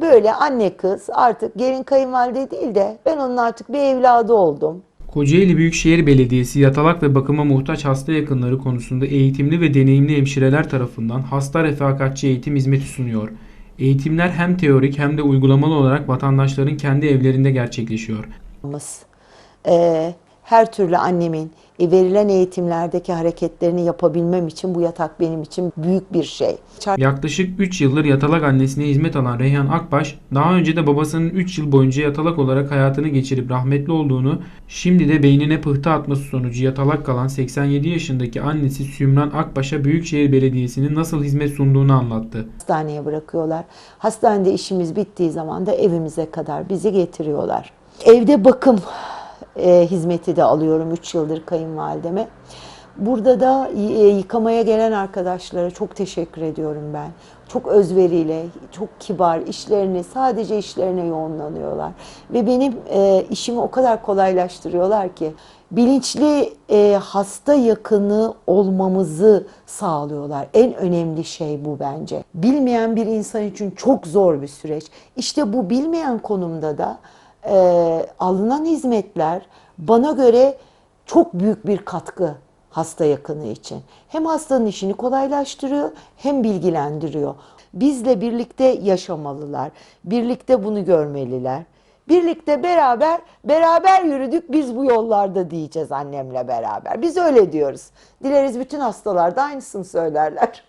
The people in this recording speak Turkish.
Böyle anne kız artık gelin kayınvalide değil de ben onun artık bir evladı oldum. Kocaeli Büyükşehir Belediyesi yatalak ve bakıma muhtaç hasta yakınları konusunda eğitimli ve deneyimli hemşireler tarafından hasta refakatçi eğitim hizmeti sunuyor. Eğitimler hem teorik hem de uygulamalı olarak vatandaşların kendi evlerinde gerçekleşiyor. Ee, her türlü annemin e, verilen eğitimlerdeki hareketlerini yapabilmem için bu yatak benim için büyük bir şey. Yaklaşık 3 yıldır yatalak annesine hizmet alan Reyhan Akbaş, daha önce de babasının 3 yıl boyunca yatalak olarak hayatını geçirip rahmetli olduğunu, şimdi de beynine pıhtı atması sonucu yatalak kalan 87 yaşındaki annesi Sümran Akbaş'a Büyükşehir Belediyesi'nin nasıl hizmet sunduğunu anlattı. hastaneye bırakıyorlar. Hastanede işimiz bittiği zaman da evimize kadar bizi getiriyorlar. Evde bakım e, hizmeti de alıyorum 3 yıldır kayınvalideme. Burada da e, yıkamaya gelen arkadaşlara çok teşekkür ediyorum ben. Çok özveriyle, çok kibar işlerini, sadece işlerine yoğunlanıyorlar. Ve benim e, işimi o kadar kolaylaştırıyorlar ki bilinçli e, hasta yakını olmamızı sağlıyorlar. En önemli şey bu bence. Bilmeyen bir insan için çok zor bir süreç. İşte bu bilmeyen konumda da e, alınan hizmetler bana göre çok büyük bir katkı hasta yakını için. Hem hastanın işini kolaylaştırıyor hem bilgilendiriyor. Bizle birlikte yaşamalılar. Birlikte bunu görmeliler. Birlikte beraber beraber yürüdük biz bu yollarda diyeceğiz annemle beraber. Biz öyle diyoruz. Dileriz bütün hastalar da aynısını söylerler.